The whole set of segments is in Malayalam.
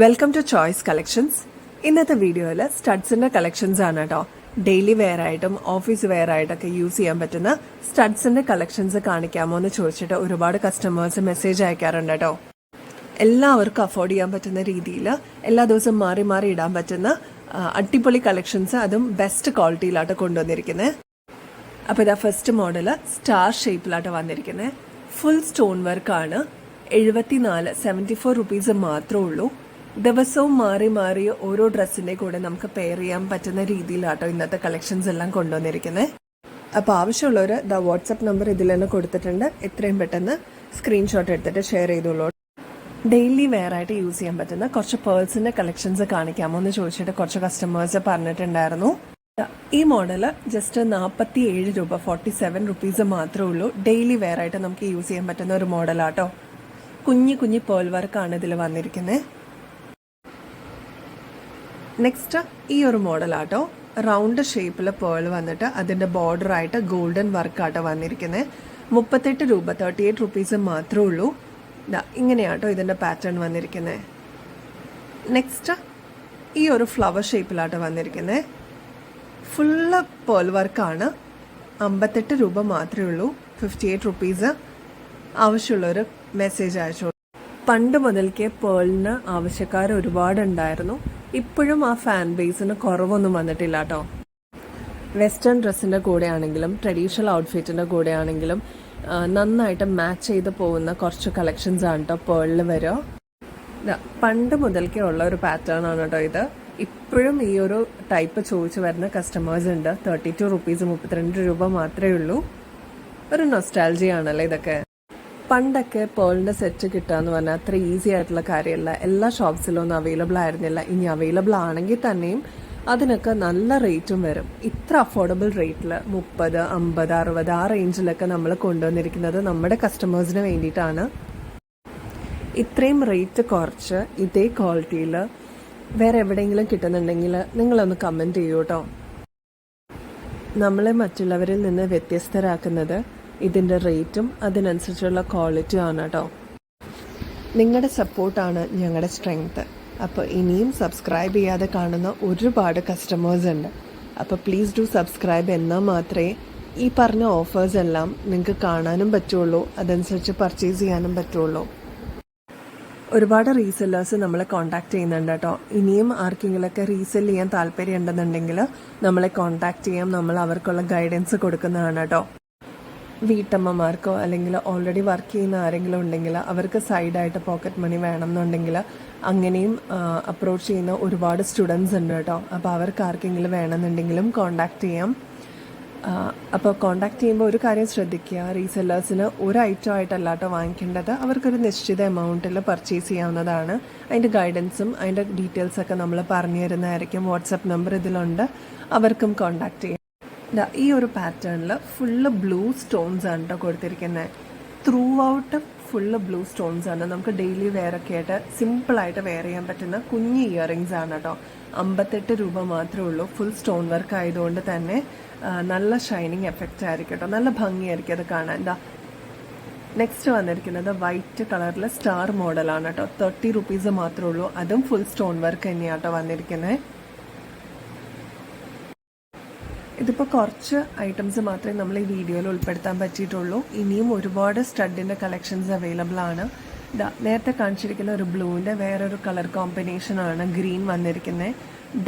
വെൽക്കം ടു ചോയ്സ് കളക്ഷൻസ് ഇന്നത്തെ വീഡിയോയിൽ സ്റ്റഡ്സിന്റെ കളക്ഷൻസ് ആണ് കേട്ടോ ഡെയിലി വെയർ ആയിട്ടും ഓഫീസ് വെയർ ആയിട്ടൊക്കെ യൂസ് ചെയ്യാൻ പറ്റുന്ന സ്റ്റഡ്സിന്റെ കളക്ഷൻസ് കാണിക്കാമോ എന്ന് ചോദിച്ചിട്ട് ഒരുപാട് കസ്റ്റമേഴ്സ് മെസ്സേജ് അയക്കാറുണ്ട് കേട്ടോ എല്ലാവർക്കും അഫോർഡ് ചെയ്യാൻ പറ്റുന്ന രീതിയിൽ എല്ലാ ദിവസവും മാറി മാറി ഇടാൻ പറ്റുന്ന അടിപൊളി കളക്ഷൻസ് അതും ബെസ്റ്റ് ക്വാളിറ്റിയിലാട്ടോ കൊണ്ടുവന്നിരിക്കുന്നത് അപ്പോൾ ഇതാ ഫസ്റ്റ് മോഡൽ സ്റ്റാർ ഷേപ്പിലാട്ടോ വന്നിരിക്കുന്നത് ഫുൾ സ്റ്റോൺ വർക്കാണ് എഴുപത്തിനാല് സെവന്റി ഫോർ റുപ്പീസ് മാത്രമേ ഉള്ളൂ. ദിവസവും മാറി മാറി ഓരോ ഡ്രസ്സിന്റെ കൂടെ നമുക്ക് പെയർ ചെയ്യാൻ പറ്റുന്ന രീതിയിലാട്ടോ ഇന്നത്തെ കളക്ഷൻസ് എല്ലാം കൊണ്ടുവന്നിരിക്കുന്നത് അപ്പോൾ ആവശ്യമുള്ളവർ ദ വാട്സപ്പ് നമ്പർ ഇതിൽ തന്നെ കൊടുത്തിട്ടുണ്ട്. എത്രയും പെട്ടെന്ന് സ്ക്രീൻഷോട്ട് എടുത്തിട്ട് ഷെയർ ചെയ്തോളൂ. ഡെയിലി വെയർ ആയിട്ട് യൂസ് ചെയ്യാൻ പറ്റുന്ന കുറച്ച് പേഴ്സിന്റെ കളക്ഷൻസ് കാണിക്കാമോ എന്ന് ചോദിച്ചിട്ട് കുറച്ച് കസ്റ്റമേഴ്സ് പറഞ്ഞിട്ടുണ്ടായിരുന്നു. ഈ മോഡൽ ജസ്റ്റ് നാൽപ്പത്തി ഏഴ് രൂപ ഫോർട്ടി സെവൻ റുപ്പീസ് മാത്രമേ ഉള്ളൂ. ഡെയിലി വെയർ ആയിട്ട് നമുക്ക് യൂസ് ചെയ്യാൻ പറ്റുന്ന ഒരു മോഡലാട്ടോ കുഞ്ഞു കുഞ്ഞു പേൾ വർക്കാണ് ഇതിൽ വന്നിരിക്കുന്നത് നെക്സ്റ്റ് ഈ ഒരു മോഡലാട്ടോ. റൗണ്ട് ഷേപ്പിൽ പേൾ വന്നിട്ട് അതിന്റെ ബോർഡറായിട്ട് ഗോൾഡൻ വർക്കാട്ടോ വന്നിരിക്കുന്നത് മുപ്പത്തെട്ട് രൂപ തേർട്ടി എയ്റ്റ് റുപ്പീസ് മാത്രമേ ഉള്ളൂ ഇങ്ങനെയാട്ടോ ഇതിന്റെ പാറ്റേൺ വന്നിരിക്കുന്നത് നെക്സ്റ്റ് ഈ ഒരു ഫ്ലവർ ഷേപ്പിലാട്ടോ വന്നിരിക്കുന്നത് ഫുള്ള് പേൾ വർക്കാണ് അമ്പത്തെട്ട് രൂപ മാത്രമേ ഉള്ളൂ. ഫിഫ്റ്റി എയ്റ്റ് റുപ്പീസ് ആവശ്യമുള്ളവർ മെസ്സേജ് അയച്ചോളൂ പണ്ട് മുതൽക്കേ പേളിന് ആവശ്യക്കാർ ഒരുപാടുണ്ടായിരുന്നു. ഇപ്പോഴും ആ ഫാൻ ബേസിന് കുറവൊന്നും വന്നിട്ടില്ല കേട്ടോ വെസ്റ്റേൺ ഡ്രസ്സിന്റെ കൂടെ ആണെങ്കിലും ട്രഡീഷണൽ ഔട്ട്ഫിറ്റിന്റെ കൂടെ ആണെങ്കിലും നന്നായിട്ട് മാച്ച് ചെയ്ത് പോകുന്ന കുറച്ച് കളക്ഷൻസ് ആണ് കേട്ടോ പേളിൽ വരിക ദാ, പണ്ട് മുതൽക്കേ ഉള്ള ഒരു പാറ്റേൺ ആണ് കേട്ടോ ഇത്. ഇപ്പോഴും ഈ ഒരു ടൈപ്പ് ചോദിച്ചു വരുന്ന കസ്റ്റമേഴ്സ് ഉണ്ട്. തേർട്ടി ടു റുപ്പീസ് മുപ്പത്തിരണ്ട് രൂപ മാത്രമേ ഉള്ളൂ. ഒരു നൊസ്റ്റാൾജി ആണല്ലേ ഇതൊക്കെ. പണ്ടൊക്കെ പേളിന്റെ സെറ്റ് കിട്ടുക എന്ന് പറഞ്ഞാൽ അത്ര ഈസി ആയിട്ടുള്ള കാര്യമല്ല എല്ലാ ഷോപ്സിലും ഒന്നും അവൈലബിൾ ആയിരുന്നില്ല. ഇനി അവൈലബിൾ ആണെങ്കിൽ തന്നെയും അതിനൊക്കെ നല്ല റേറ്റും വരും. ഇത്ര അഫോർഡബിൾ റേറ്റിൽ മുപ്പത് അമ്പത് അറുപത് ആ റേഞ്ചിലൊക്കെ നമ്മൾ കൊണ്ടുവന്നിരിക്കുന്നത് നമ്മുടെ കസ്റ്റമേഴ്സിന് വേണ്ടിയിട്ടാണ്. ഇത്രയും റേറ്റ് കുറച്ച് ഇതേ ക്വാളിറ്റിയിൽ വേറെ എവിടെയെങ്കിലും കിട്ടുന്നുണ്ടെങ്കിൽ നിങ്ങളൊന്ന് കമന്റ് ചെയ്യൂ കേട്ടോ നമ്മളെ മറ്റുള്ളവരിൽ നിന്ന് വ്യത്യസ്തരാക്കുന്നത് ഇതിന്റെ റേറ്റും അതിനനുസരിച്ചുള്ള ക്വാളിറ്റിയും ആണ് കേട്ടോ നിങ്ങളുടെ സപ്പോർട്ടാണ് ഞങ്ങളുടെ സ്ട്രെങ്ത് അപ്പോൾ ഇനിയും സബ്സ്ക്രൈബ് ചെയ്യാതെ കാണുന്ന ഒരുപാട് കസ്റ്റമേഴ്സ് ഉണ്ട്. അപ്പോൾ പ്ലീസ് ഡു സബ്സ്ക്രൈബ് എന്നാൽ മാത്രമേ ഈ പറഞ്ഞ ഓഫേഴ്സ് എല്ലാം നിങ്ങൾക്ക് കാണാനും പറ്റുള്ളൂ അതനുസരിച്ച് പർച്ചേസ് ചെയ്യാനും പറ്റുള്ളൂ. ഒരുപാട് റീസെല്ലേഴ്സ് നമ്മളെ കോൺടാക്ട് ചെയ്യുന്നുണ്ട് കേട്ടോ ഇനിയും ആർക്കെങ്കിലുമൊക്കെ റീസെൽ ചെയ്യാൻ താല്പര്യം ഉണ്ടെന്നുണ്ടെങ്കിൽ നമ്മളെ കോൺടാക്ട് ചെയ്യാം നമ്മൾ അവർക്കുള്ള ഗൈഡൻസ് കൊടുക്കുന്നതാണ് കേട്ടോ വീട്ടമ്മമാർക്കോ അല്ലെങ്കിൽ ഓൾറെഡി വർക്ക് ചെയ്യുന്ന ആരെങ്കിലും ഉണ്ടെങ്കിൽ അവർക്ക് സൈഡായിട്ട് പോക്കറ്റ് മണി വേണം എന്നുണ്ടെങ്കിൽ അങ്ങനെയും അപ്രോച്ച് ചെയ്യുന്ന ഒരുപാട് സ്റ്റുഡൻസ് ഉണ്ട് കേട്ടോ. അപ്പോൾ അവർക്ക് ആർക്കെങ്കിലും വേണമെന്നുണ്ടെങ്കിലും കോണ്ടാക്ട് ചെയ്യാം. അപ്പോൾ കോണ്ടാക്ട് ചെയ്യുമ്പോൾ ഒരു കാര്യം ശ്രദ്ധിക്കുക. റീസെല്ലേഴ്സിന് ഒരു ഐറ്റം ആയിട്ടല്ല കേട്ടോ വാങ്ങിക്കേണ്ടത്. അവർക്കൊരു നിശ്ചിത എമൗണ്ടിൽ പർച്ചേസ് ചെയ്യാവുന്നതാണ്. അതിന്റെ ഗൈഡൻസും അതിന്റെ ഡീറ്റെയിൽസൊക്കെ നമ്മൾ പറഞ്ഞു തരുന്നതായിരിക്കും. വാട്സപ്പ് നമ്പർ ഇതിലുണ്ട്. അവർക്കും കോണ്ടാക്ട് ചെയ്യാം. ഈ ഒരു പാറ്റേണിൽ ഫുള്ള് ബ്ലൂ സ്റ്റോൺസ് ആണ് കേട്ടോ കൊടുത്തിരിക്കുന്നത് throughout full blue stones ആണ്. നമുക്ക് ഡെയിലി വെയറൊക്കെ ആയിട്ട് സിമ്പിളായിട്ട് വെയർ ചെയ്യാൻ പറ്റുന്ന കുഞ്ഞ് ഇയറിങ്സ് ആണ് കേട്ടോ അമ്പത്തെട്ട് രൂപ മാത്രമേ ഉള്ളൂ. ഫുൾ സ്റ്റോൺ വർക്ക് ആയതുകൊണ്ട് തന്നെ നല്ല ഷൈനിങ് എഫക്റ്റ് ആയിരിക്കും കേട്ടോ നല്ല ഭംഗിയായിരിക്കും അത് കാണാൻ. എന്താ നെക്സ്റ്റ് വന്നിരിക്കുന്നത് വൈറ്റ് കളറിലെ സ്റ്റാർ മോഡലാണ് കേട്ടോ തേർട്ടി റുപ്പീസ് മാത്രമേ ഉള്ളൂ. അതും ഫുൾ സ്റ്റോൺ വർക്ക് തന്നെയാണ് വന്നിരിക്കുന്നത് ഇതിപ്പോൾ കുറച്ച് ഐറ്റംസ് മാത്രമേ നമ്മൾ ഈ വീഡിയോയിൽ ഉൾപ്പെടുത്താൻ പറ്റിയിട്ടുള്ളൂ. ഇനിയും ഒരുപാട് സ്റ്റഡിന്റെ കളക്ഷൻസ് അവൈലബിൾ ആണ്. നേരത്തെ കാണിച്ചിരിക്കുന്ന ഒരു ബ്ലൂവിന്റെ വേറൊരു കളർ കോമ്പിനേഷൻ ആണ് ഗ്രീൻ വന്നിരിക്കുന്നത്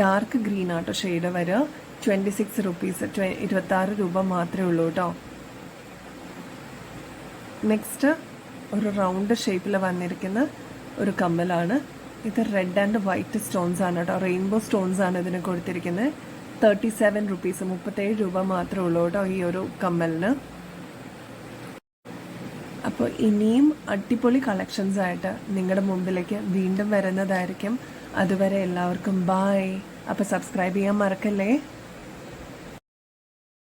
ഡാർക്ക് ഗ്രീൻ ആട്ടോ ഷെയ്ഡ് വരിക. ട്വന്റി സിക്സ് റുപ്പീസ് ഇരുപത്താറ് രൂപ മാത്രമേ ഉള്ളൂ കേട്ടോ നെക്സ്റ്റ് ഒരു റൗണ്ട് ഷേപ്പിൽ വന്നിരിക്കുന്ന ഒരു കമ്മലാണ്. ഇത് റെഡ് ആൻഡ് വൈറ്റ് സ്റ്റോൺസ് ആണ് കേട്ടോ റെയിൻബോ സ്റ്റോൺസ് ആണ് ഇതിന് കൊടുത്തിരിക്കുന്നത് തേർട്ടി സെവൻ റുപ്പീസ് മുപ്പത്തേഴ് രൂപ മാത്രമേ ഉള്ളൂ കേട്ടോ ഈ ഒരു കമ്മലിന്. അപ്പോൾ ഇനിയും അടിപൊളി കളക്ഷൻസ് ആയിട്ട് നിങ്ങളുടെ മുമ്പിലേക്ക് വീണ്ടും വരുന്നതായിരിക്കും. അതുവരെ എല്ലാവർക്കും ബായ് അപ്പോൾ സബ്സ്ക്രൈബ് ചെയ്യാൻ മറക്കല്ലേ?